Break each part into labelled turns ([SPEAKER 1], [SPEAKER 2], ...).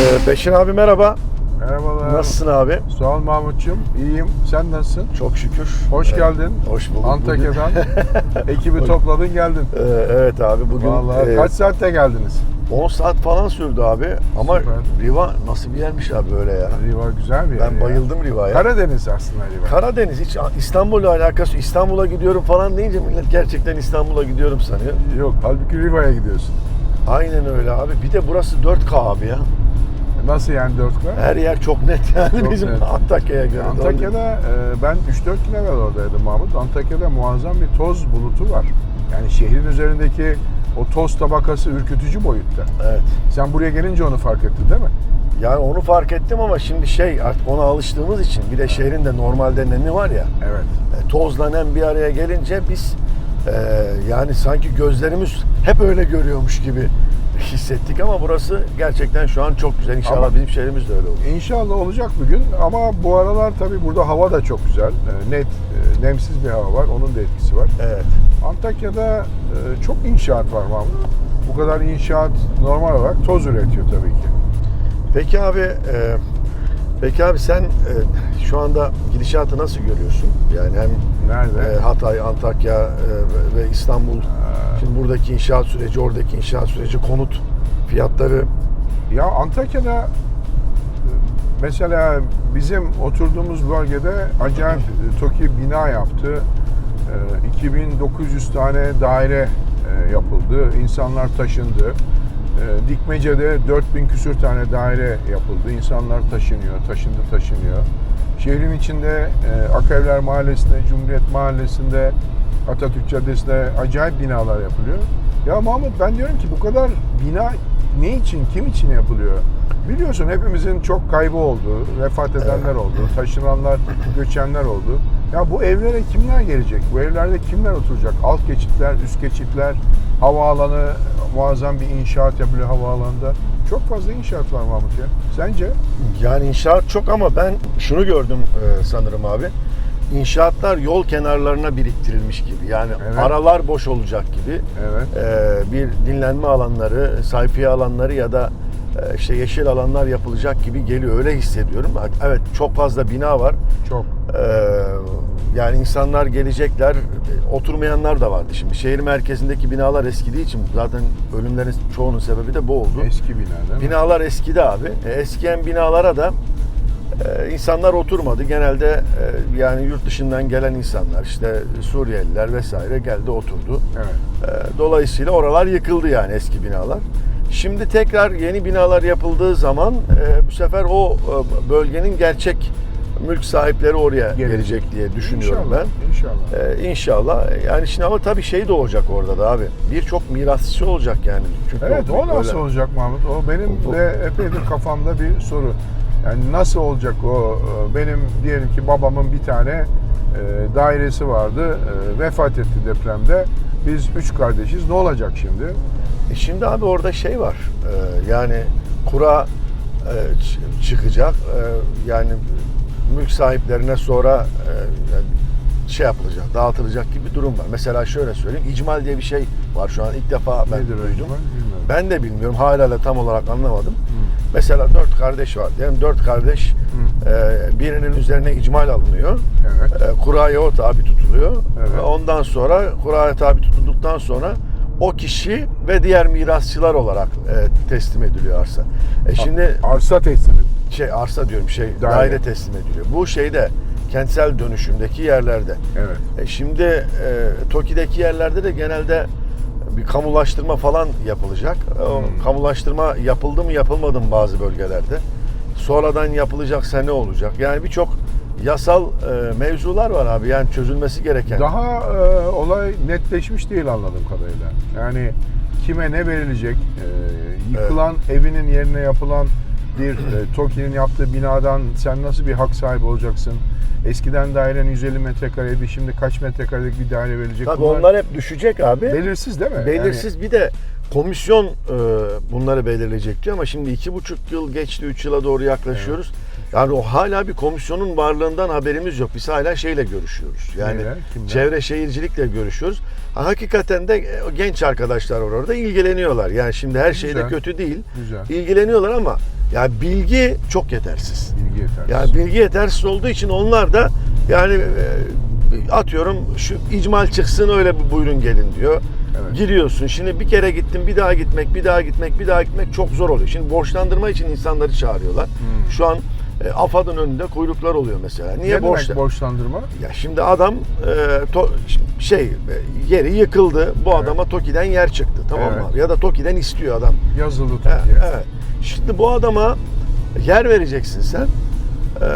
[SPEAKER 1] Ee, Beşir abi merhaba.
[SPEAKER 2] Merhabalar.
[SPEAKER 1] Nasılsın abi?
[SPEAKER 2] Sağ ol Mahmut'cum. İyiyim. Sen nasılsın?
[SPEAKER 1] Çok şükür.
[SPEAKER 2] Hoş
[SPEAKER 1] Ee,
[SPEAKER 2] geldin.
[SPEAKER 1] Hoş bulduk.
[SPEAKER 2] Antakya'dan. Ekibi topladın geldin.
[SPEAKER 1] Ee, evet abi bugün
[SPEAKER 2] Vallahi
[SPEAKER 1] e,
[SPEAKER 2] kaç saatte geldiniz?
[SPEAKER 1] 10 saat falan sürdü abi. Ama
[SPEAKER 2] Süper.
[SPEAKER 1] Riva nasıl bir yermiş abi böyle ya.
[SPEAKER 2] Riva güzel bir yer
[SPEAKER 1] Ben
[SPEAKER 2] ya.
[SPEAKER 1] bayıldım Riva'ya.
[SPEAKER 2] Karadeniz aslında Riva.
[SPEAKER 1] Karadeniz hiç İstanbul'la alakası. İstanbul'a gidiyorum falan deyince millet gerçekten İstanbul'a gidiyorum sanıyor.
[SPEAKER 2] Yok halbuki Riva'ya gidiyorsun.
[SPEAKER 1] Aynen öyle abi. Bir de burası 4K abi ya.
[SPEAKER 2] Nasıl yani 4K?
[SPEAKER 1] Her yer çok net yani
[SPEAKER 2] Çok
[SPEAKER 1] bizim
[SPEAKER 2] net.
[SPEAKER 1] Antakya'ya göre.
[SPEAKER 2] Antakya'da e, ben 3-4 gün evvel oradaydım Mahmut. Antakya'da muazzam bir toz bulutu var. Yani şehrin üzerindeki o toz tabakası ürkütücü boyutta.
[SPEAKER 1] Evet.
[SPEAKER 2] Sen buraya gelince onu fark ettin değil mi?
[SPEAKER 1] Yani onu fark ettim ama şimdi şey artık ona alıştığımız için bir de şehrin de normalde nemi var ya.
[SPEAKER 2] Evet.
[SPEAKER 1] E, tozla nem bir araya gelince biz e, yani sanki gözlerimiz hep öyle görüyormuş gibi hissettik ama burası gerçekten şu an çok güzel. İnşallah
[SPEAKER 2] Ama-
[SPEAKER 1] bizim şehrimiz de öyle olur.
[SPEAKER 2] İnşallah olacak bugün ama bu aralar tabii burada hava da çok güzel. E, Net, e, nemsiz bir hava var. Onun da etkisi var.
[SPEAKER 1] Evet.
[SPEAKER 2] Antakya'da e, çok inşaat var Mahmut. Bu kadar inşaat normal olarak toz üretiyor tabii ki.
[SPEAKER 1] Peki abi e, peki abi sen e, şu anda gidişatı nasıl görüyorsun? Yani hem
[SPEAKER 2] Nerede?
[SPEAKER 1] e, Hatay, Antakya e, ve İstanbul şimdi buradaki inşaat süreci, oradaki inşaat süreci, konut fiyatları
[SPEAKER 2] Ya Antakya'da e, mesela bizim oturduğumuz bölgede acayip e, TOKİ bina yaptı. E, 2900 tane daire e, yapıldı. İnsanlar taşındı. E, Dikmece'de 4000 küsür tane daire yapıldı. İnsanlar taşınıyor, taşındı taşınıyor. Şehrin içinde e, Akevler Mahallesi'nde, Cumhuriyet Mahallesi'nde, Atatürk Caddesi'nde acayip binalar yapılıyor. Ya Mahmut ben diyorum ki bu kadar bina ne için, kim için yapılıyor? Biliyorsun hepimizin çok kaybı oldu, vefat edenler oldu, taşınanlar, göçenler oldu. Ya bu evlere kimler gelecek? Bu evlerde kimler oturacak? Alt geçitler, üst geçitler, havaalanı, muazzam bir inşaat yapılıyor havaalanında. Çok fazla inşaat var Mahmut ya. Sence?
[SPEAKER 1] Yani inşaat çok ama ben şunu gördüm e, sanırım abi. İnşaatlar yol kenarlarına biriktirilmiş gibi. Yani
[SPEAKER 2] Evet.
[SPEAKER 1] aralar boş olacak gibi.
[SPEAKER 2] Evet.
[SPEAKER 1] E, bir dinlenme alanları, sayfiye alanları ya da e, işte yeşil alanlar yapılacak gibi geliyor. Öyle hissediyorum. Evet çok fazla bina var.
[SPEAKER 2] Çok.
[SPEAKER 1] E, yani insanlar gelecekler. Oturmayanlar da vardı şimdi. Şehir merkezindeki binalar eskidiği için zaten ölümlerin çoğunun sebebi de bu oldu.
[SPEAKER 2] Eski bina değil mi?
[SPEAKER 1] Binalar eskidi abi. E, eskiyen binalara da e, insanlar oturmadı. Genelde e, yani yurt dışından gelen insanlar işte Suriyeliler vesaire geldi oturdu.
[SPEAKER 2] Evet.
[SPEAKER 1] E, dolayısıyla oralar yıkıldı yani eski binalar. Şimdi tekrar yeni binalar yapıldığı zaman e, bu sefer o e, bölgenin gerçek mülk sahipleri oraya
[SPEAKER 2] Gelecek.
[SPEAKER 1] gelecek diye düşünüyorum
[SPEAKER 2] İnşallah,
[SPEAKER 1] ben.
[SPEAKER 2] İnşallah.
[SPEAKER 1] Ee, inşallah. Yani şimdi ama tabii şey de olacak orada da abi. Birçok mirasçı olacak yani. Çünkü
[SPEAKER 2] Evet o nasıl
[SPEAKER 1] böyle-
[SPEAKER 2] olacak Mahmut? O benim
[SPEAKER 1] O-
[SPEAKER 2] de epeydir kafamda bir soru. Yani nasıl olacak o? Benim diyelim ki babamın bir tane e, dairesi vardı. e, Vefat etti depremde. Biz üç kardeşiz. Ne olacak şimdi?
[SPEAKER 1] E şimdi abi orada şey var. Yani kura e, çıkacak. Yani mülk sahiplerine sonra e, şey yapılacak, dağıtılacak gibi bir durum var. Mesela şöyle söyleyeyim. İcmal diye bir şey var şu an. ilk defa ben
[SPEAKER 2] Nedir
[SPEAKER 1] duydum. Ben de bilmiyorum. Hala da tam olarak anlamadım. Mesela dört kardeş var. Diyelim dört kardeş e, birinin üzerine icmal alınıyor.
[SPEAKER 2] Evet.
[SPEAKER 1] E, kuraya o tabi tutuluyor.
[SPEAKER 2] Evet.
[SPEAKER 1] Ve Ondan sonra kuraya tabi tutulduktan sonra o kişi ve diğer mirasçılar olarak e, teslim ediliyor arsa. E şimdi
[SPEAKER 2] Arsa teslimi.
[SPEAKER 1] şey arsa diyorum şey
[SPEAKER 2] Daire.
[SPEAKER 1] daire, teslim ediliyor. Bu şeyde kentsel dönüşümdeki yerlerde.
[SPEAKER 2] Evet.
[SPEAKER 1] E şimdi e, TOKİ'deki yerlerde de genelde bir kamulaştırma falan yapılacak. O
[SPEAKER 2] Hmm.
[SPEAKER 1] kamulaştırma yapıldı mı yapılmadı mı bazı bölgelerde. Sonradan yapılacaksa ne olacak? Yani birçok yasal e, mevzular var abi. Yani çözülmesi gereken.
[SPEAKER 2] Daha e, olay netleşmiş değil anladığım kadarıyla. Yani kime ne verilecek? E, yıkılan evinin yerine yapılan bir e, TOKİ'nin yaptığı binadan sen nasıl bir hak sahibi olacaksın? Eskiden dairen 150 metrekareydi. Şimdi kaç metrekarelik bir daire verilecek?
[SPEAKER 1] Tabii
[SPEAKER 2] Bunlar
[SPEAKER 1] onlar hep düşecek abi.
[SPEAKER 2] belirsiz değil mi?
[SPEAKER 1] Belirsiz bir de komisyon e, bunları belirleyecek diyor ama şimdi iki buçuk yıl geçti, üç yıla doğru yaklaşıyoruz. Yani o hala bir komisyonun varlığından haberimiz yok. Biz hala şeyle görüşüyoruz. Yani
[SPEAKER 2] Neyle? Kimle?
[SPEAKER 1] çevre şehircilikle görüşüyoruz. Ha, hakikaten de e, genç arkadaşlar var orada ilgileniyorlar. Yani şimdi her şeyde
[SPEAKER 2] Güzel.
[SPEAKER 1] kötü değil.
[SPEAKER 2] Güzel.
[SPEAKER 1] İlgileniyorlar ama Yani bilgi çok yetersiz.
[SPEAKER 2] Bilgi yetersiz.
[SPEAKER 1] Yani bilgi yetersiz olduğu için onlar da yani e, atıyorum şu icmal çıksın öyle bir buyurun gelin diyor.
[SPEAKER 2] Evet.
[SPEAKER 1] Giriyorsun. Şimdi bir kere gittin bir daha gitmek, bir daha gitmek, bir daha gitmek çok zor oluyor. Şimdi borçlandırma için insanları çağırıyorlar.
[SPEAKER 2] Hmm.
[SPEAKER 1] Şu an e, AFAD'ın önünde kuyruklar oluyor mesela. Niye
[SPEAKER 2] ne demek
[SPEAKER 1] borçla?
[SPEAKER 2] borçlandırma?
[SPEAKER 1] Ya şimdi adam e, to- şey e, yeri yıkıldı. Bu
[SPEAKER 2] Evet.
[SPEAKER 1] adama TOKİ'den yer çıktı. Tamam mı?
[SPEAKER 2] Evet.
[SPEAKER 1] abi? Ya da TOKİ'den istiyor adam.
[SPEAKER 2] Yazılı
[SPEAKER 1] E,
[SPEAKER 2] Türkiye.
[SPEAKER 1] evet. Şimdi bu adama yer vereceksin sen. E,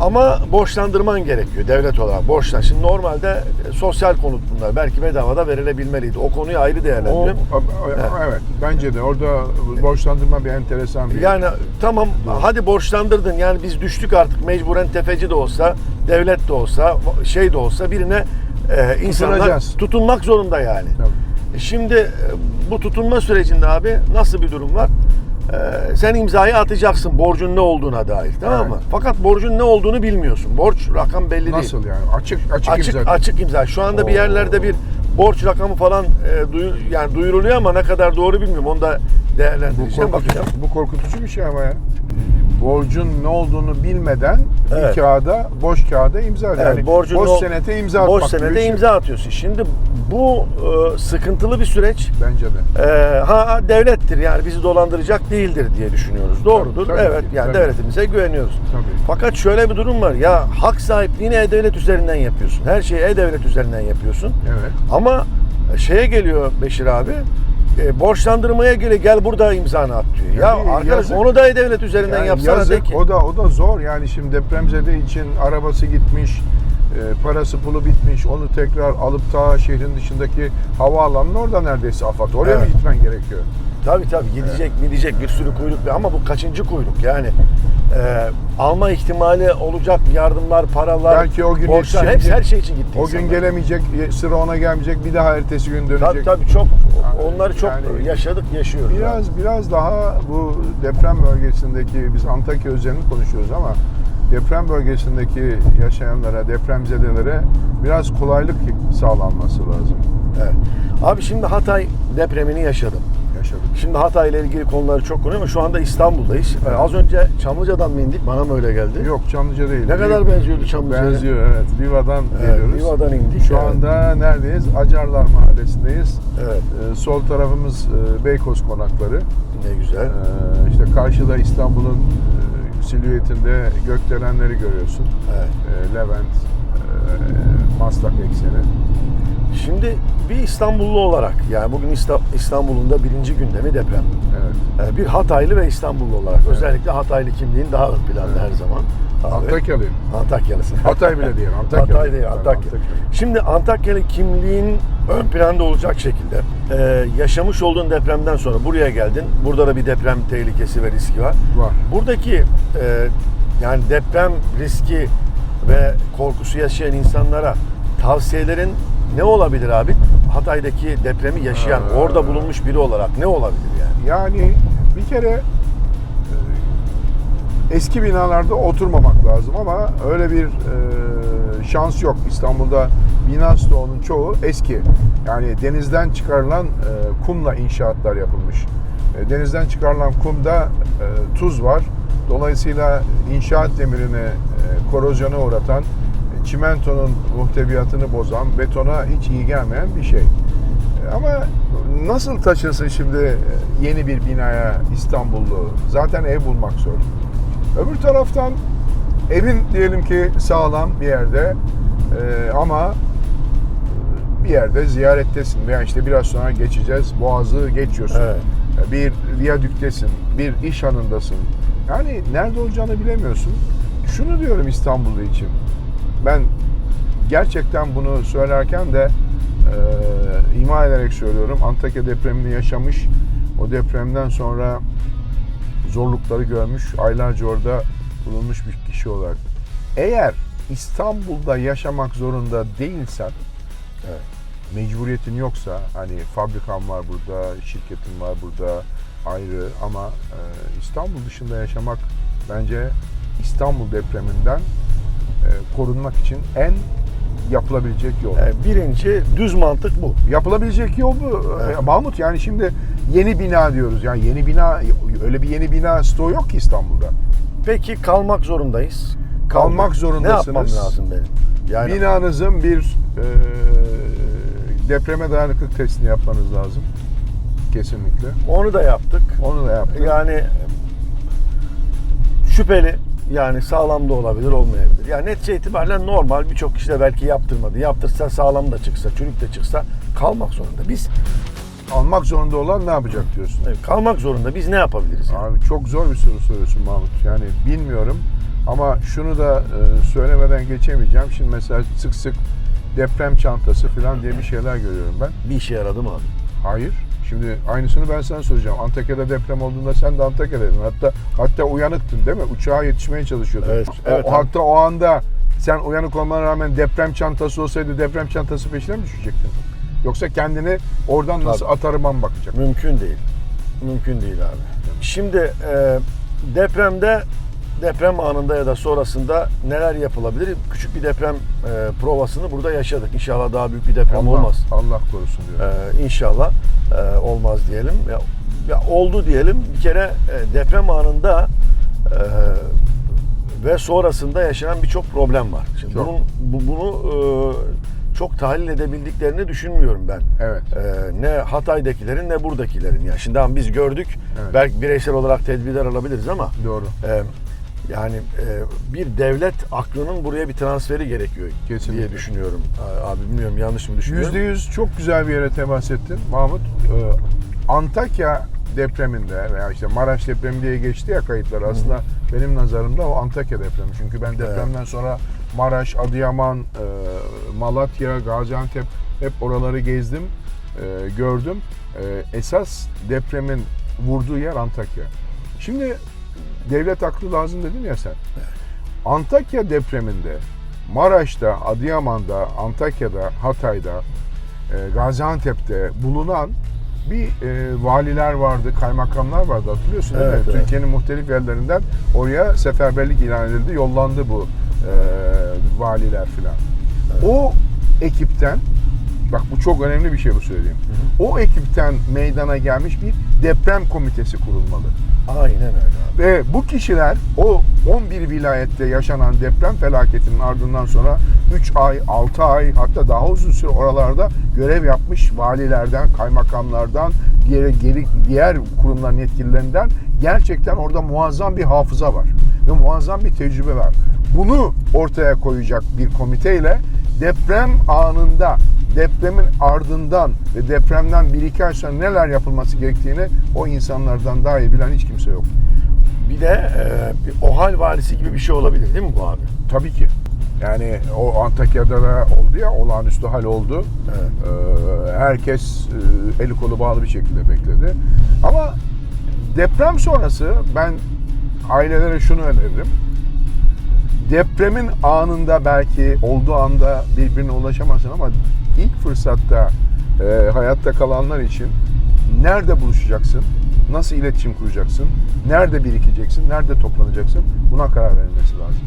[SPEAKER 1] ama borçlandırman gerekiyor devlet olarak. Borçlan. Şimdi normalde e, sosyal konut bunlar. Belki bedavada verilebilmeliydi. O konuyu ayrı
[SPEAKER 2] O,
[SPEAKER 1] değerlendiriyorum.
[SPEAKER 2] evet. bence de orada borçlandırma bir enteresan bir
[SPEAKER 1] Yani tamam hadi borçlandırdın yani biz düştük artık mecburen tefeci de olsa devlet de olsa şey de olsa birine e, insanlar
[SPEAKER 2] Tutunacağız.
[SPEAKER 1] tutunmak zorunda yani.
[SPEAKER 2] Tabii.
[SPEAKER 1] E, Şimdi e, bu tutunma sürecinde abi nasıl bir durum var? E, sen imzayı atacaksın borcun ne olduğuna dair tamam
[SPEAKER 2] Evet.
[SPEAKER 1] mı? Fakat borcun ne olduğunu bilmiyorsun. Borç rakam belli değil.
[SPEAKER 2] Nasıl yani? Açık açık,
[SPEAKER 1] Açık
[SPEAKER 2] imza.
[SPEAKER 1] açık imza. Şu anda bir
[SPEAKER 2] Oo.
[SPEAKER 1] yerlerde bir borç rakamı falan e, duyu- yani duyuruluyor ama ne kadar doğru bilmiyorum. Onu da
[SPEAKER 2] Bu
[SPEAKER 1] değerlendireceğim.
[SPEAKER 2] korkutucu,
[SPEAKER 1] Bakacağım.
[SPEAKER 2] bu korkutucu bir şey ama ya. Borcun ne olduğunu bilmeden
[SPEAKER 1] Evet.
[SPEAKER 2] bir kağıda, boş kağıda imza.
[SPEAKER 1] Evet,
[SPEAKER 2] yani
[SPEAKER 1] borcun
[SPEAKER 2] boş
[SPEAKER 1] o-
[SPEAKER 2] senete imza
[SPEAKER 1] Boş
[SPEAKER 2] atmak
[SPEAKER 1] senede
[SPEAKER 2] bir şey.
[SPEAKER 1] imza atıyorsun. Şimdi bu e, sıkıntılı bir süreç.
[SPEAKER 2] Bence de.
[SPEAKER 1] E, ha devlettir yani bizi dolandıracak değildir diye düşünüyoruz. Doğrudur.
[SPEAKER 2] Tabii, tabii
[SPEAKER 1] evet
[SPEAKER 2] ki,
[SPEAKER 1] yani
[SPEAKER 2] tabii.
[SPEAKER 1] devletimize güveniyoruz.
[SPEAKER 2] Tabii.
[SPEAKER 1] Fakat şöyle bir durum var. Ya hak sahipliğini e-devlet üzerinden yapıyorsun. Her şeyi e-devlet üzerinden yapıyorsun.
[SPEAKER 2] Evet.
[SPEAKER 1] Ama şeye geliyor Beşir abi. E, borçlandırmaya göre gel burada imzanı at diyor. Ya
[SPEAKER 2] Yani
[SPEAKER 1] arkadaş
[SPEAKER 2] yazık.
[SPEAKER 1] onu da e-devlet üzerinden
[SPEAKER 2] Yani
[SPEAKER 1] yapsana de
[SPEAKER 2] yazık,
[SPEAKER 1] ki.
[SPEAKER 2] o da o da zor yani şimdi depremzede için arabası gitmiş, e, parası pulu bitmiş, onu tekrar alıp ta şehrin dışındaki havaalanına orada neredeyse afat. Oraya
[SPEAKER 1] Evet.
[SPEAKER 2] mı gitmen gerekiyor?
[SPEAKER 1] Tabii tabii gidecek gidecek bir sürü kuyruk ama bu kaçıncı kuyruk yani e, alma ihtimali olacak yardımlar, paralar,
[SPEAKER 2] Belki o gün
[SPEAKER 1] borçlar hepsi her şey için gitti
[SPEAKER 2] O gün
[SPEAKER 1] insanlar.
[SPEAKER 2] gelemeyecek, sıra ona gelmeyecek, bir daha ertesi gün dönecek.
[SPEAKER 1] Tabii tabii çok onları çok
[SPEAKER 2] Yani-
[SPEAKER 1] yaşadık, yaşıyoruz.
[SPEAKER 2] Biraz biraz daha bu deprem bölgesindeki biz Antakya özelini konuşuyoruz ama deprem bölgesindeki yaşayanlara, depremzedelere biraz kolaylık sağlanması lazım.
[SPEAKER 1] Evet. Abi şimdi Hatay depremini yaşadım. Şimdi Hatay ile ilgili konuları çok konuşuyor ama şu anda İstanbul'dayız. E, Az önce Çamlıca'dan mı indik? Bana mı öyle geldi?
[SPEAKER 2] Yok Çamlıca değil.
[SPEAKER 1] Ne kadar benziyordu Çamlıca'ya?
[SPEAKER 2] Benziyor evet. Liva'dan
[SPEAKER 1] Evet,
[SPEAKER 2] geliyoruz.
[SPEAKER 1] Liva'dan indik.
[SPEAKER 2] Şu
[SPEAKER 1] evet.
[SPEAKER 2] anda neredeyiz? Acarlar Mahallesi'ndeyiz.
[SPEAKER 1] Evet.
[SPEAKER 2] Ee, sol tarafımız e, Beykoz konakları.
[SPEAKER 1] Ne güzel.
[SPEAKER 2] Ee, işte karşıda İstanbul'un e, silüetinde gökdelenleri görüyorsun.
[SPEAKER 1] Evet.
[SPEAKER 2] Ee, Levent, e, Maslak ekseni.
[SPEAKER 1] Şimdi bir İstanbullu olarak yani bugün İsta- İstanbul'un da birinci gündemi deprem.
[SPEAKER 2] Evet.
[SPEAKER 1] Bir Hataylı ve İstanbullu olarak özellikle Hataylı kimliğin daha ön planda her zaman. Abi,
[SPEAKER 2] Antakyalıyım.
[SPEAKER 1] Antakyalısın.
[SPEAKER 2] Hatay bile değil. Antakya.
[SPEAKER 1] Hatay değil, Antakya. Şimdi Antakyalı kimliğin ön planda olacak şekilde e, yaşamış olduğun depremden sonra buraya geldin. Burada da bir deprem tehlikesi ve riski var.
[SPEAKER 2] Var.
[SPEAKER 1] Buradaki e, yani deprem riski ve korkusu yaşayan insanlara tavsiyelerin ne olabilir abi? Hatay'daki depremi yaşayan,
[SPEAKER 2] Ee,
[SPEAKER 1] orada bulunmuş biri olarak ne olabilir yani?
[SPEAKER 2] Yani bir kere e, eski binalarda oturmamak lazım ama öyle bir e, şans yok. İstanbul'da bina stoğunun çoğu eski. Yani denizden çıkarılan e, kumla inşaatlar yapılmış. E, denizden çıkarılan kumda e, tuz var. Dolayısıyla inşaat demirine e, korozyona uğratan, çimentonun muhteviyatını bozan, betona hiç iyi gelmeyen bir şey. Ama nasıl taşınsın şimdi yeni bir binaya İstanbullu? Zaten ev bulmak zor. Öbür taraftan evin diyelim ki sağlam bir yerde e, ama bir yerde ziyarettesin veya işte biraz sonra geçeceğiz. Boğazı geçiyorsun.
[SPEAKER 1] Evet.
[SPEAKER 2] Bir viyadüktesin, bir iş hanındasın. Yani nerede olacağını bilemiyorsun. Şunu diyorum İstanbullu için. Ben gerçekten bunu söylerken de e, ima ederek söylüyorum. Antakya depremini yaşamış, o depremden sonra zorlukları görmüş, aylarca orada bulunmuş bir kişi olarak. Eğer İstanbul'da yaşamak zorunda değilsen,
[SPEAKER 1] Evet.
[SPEAKER 2] mecburiyetin yoksa, hani fabrikan var burada, şirketin var burada ayrı ama e, İstanbul dışında yaşamak bence İstanbul depreminden korunmak için en yapılabilecek yol.
[SPEAKER 1] Yani birinci düz mantık bu.
[SPEAKER 2] Yapılabilecek yol bu.
[SPEAKER 1] Evet.
[SPEAKER 2] E, Mahmut yani şimdi yeni bina diyoruz. Yani yeni bina öyle bir yeni bina stoğu yok ki İstanbul'da.
[SPEAKER 1] Peki kalmak zorundayız.
[SPEAKER 2] Kalmak zorundasınız.
[SPEAKER 1] Ne yapmam lazım benim? Yani
[SPEAKER 2] Binanızın bir e, depreme dayanıklık testini yapmanız lazım. Kesinlikle.
[SPEAKER 1] onu da yaptık.
[SPEAKER 2] Onu da yaptık.
[SPEAKER 1] Yani şüpheli yani sağlam da olabilir olmayabilir. Yani netice itibariyle normal birçok kişi de belki yaptırmadı. Yaptırsa sağlam da çıksa, çürük de çıksa kalmak zorunda. Biz
[SPEAKER 2] Almak zorunda olan ne yapacak diyorsun?
[SPEAKER 1] evet, kalmak zorunda. Biz ne yapabiliriz? yani?
[SPEAKER 2] Abi çok zor bir soru soruyorsun Mahmut. Yani bilmiyorum ama şunu da e, söylemeden geçemeyeceğim. Şimdi mesela sık sık deprem çantası falan diye bir şeyler görüyorum ben.
[SPEAKER 1] Bir işe yaradı mı abi?
[SPEAKER 2] Hayır. Şimdi aynısını ben sana soracağım. Antakya'da deprem olduğunda sen de Antakya'daydın. Hatta hatta uyanıktın değil mi? Uçağa yetişmeye çalışıyordun.
[SPEAKER 1] Evet,
[SPEAKER 2] O-
[SPEAKER 1] evet abi.
[SPEAKER 2] hatta o anda sen uyanık olmana rağmen deprem çantası olsaydı deprem çantası peşine mi düşecektin? Yoksa kendini oradan nasıl
[SPEAKER 1] Tabii.
[SPEAKER 2] atarıma mı bakacak?
[SPEAKER 1] Mümkün değil. Mümkün değil abi. Şimdi e, depremde deprem anında ya da sonrasında neler yapılabilir? Küçük bir deprem e, provasını burada yaşadık. İnşallah daha büyük bir deprem
[SPEAKER 2] Allah,
[SPEAKER 1] olmaz.
[SPEAKER 2] Allah korusun diyor.
[SPEAKER 1] Ee, inşallah e, olmaz diyelim. Ya, ya oldu diyelim. Bir kere e, deprem anında e, ve sonrasında yaşanan birçok problem var. Şimdi
[SPEAKER 2] Çok.
[SPEAKER 1] bunun bu, bunu e, çok tahlil edebildiklerini düşünmüyorum ben.
[SPEAKER 2] Evet.
[SPEAKER 1] E, ne Hatay'dakilerin ne buradakilerin. Ya şimdi biz gördük.
[SPEAKER 2] Evet.
[SPEAKER 1] Belki bireysel olarak tedbirler alabiliriz ama
[SPEAKER 2] Doğru.
[SPEAKER 1] e, yani e, bir devlet aklının buraya bir transferi gerekiyor
[SPEAKER 2] Kesinlikle.
[SPEAKER 1] diye düşünüyorum. Abi bilmiyorum yanlış mı düşünüyorum?
[SPEAKER 2] Yüzde yüz çok güzel bir yere temas ettin Mahmut. Ee, Antakya depreminde veya işte Maraş depremi diye geçti ya kayıtlar aslında benim nazarımda o Antakya depremi. Çünkü ben depremden sonra Maraş, Adıyaman, e, Malatya, Gaziantep hep oraları gezdim, e, gördüm. E, esas depremin vurduğu yer Antakya. Şimdi devlet aklı lazım dedin ya sen. Antakya depreminde Maraş'ta, Adıyaman'da, Antakya'da, Hatay'da, e, Gaziantep'te bulunan bir e, valiler vardı, kaymakamlar vardı hatırlıyorsun değil
[SPEAKER 1] Evet,
[SPEAKER 2] mi?
[SPEAKER 1] evet.
[SPEAKER 2] Türkiye'nin muhtelif yerlerinden oraya seferberlik ilan edildi, yollandı bu e, valiler filan. O ekipten, bak bu çok önemli bir şey bu söyleyeyim. O ekipten meydana gelmiş bir deprem komitesi kurulmalı.
[SPEAKER 1] Aynen öyle abi.
[SPEAKER 2] Ve bu kişiler o 11 vilayette yaşanan deprem felaketinin ardından sonra 3 ay, 6 ay hatta daha uzun süre oralarda görev yapmış valilerden, kaymakamlardan, diğer, geri, diğer kurumların yetkililerinden gerçekten orada muazzam bir hafıza var. Ve muazzam bir tecrübe var. Bunu ortaya koyacak bir komiteyle deprem anında depremin ardından ve depremden bir iki ay sonra neler yapılması gerektiğini o insanlardan daha iyi bilen hiç kimse yok.
[SPEAKER 1] Bir de e, bir OHAL valisi gibi bir şey olabilir değil mi bu abi?
[SPEAKER 2] Tabii ki. Yani o Antakya'da da oldu ya olağanüstü hal oldu.
[SPEAKER 1] Evet.
[SPEAKER 2] Ee, herkes e, eli kolu bağlı bir şekilde bekledi. Ama deprem sonrası ben ailelere şunu öneririm. Depremin anında belki olduğu anda birbirine ulaşamazsın ama ilk fırsatta e, hayatta kalanlar için nerede buluşacaksın? Nasıl iletişim kuracaksın? Nerede birikeceksin? Nerede toplanacaksın? Buna karar verilmesi lazım.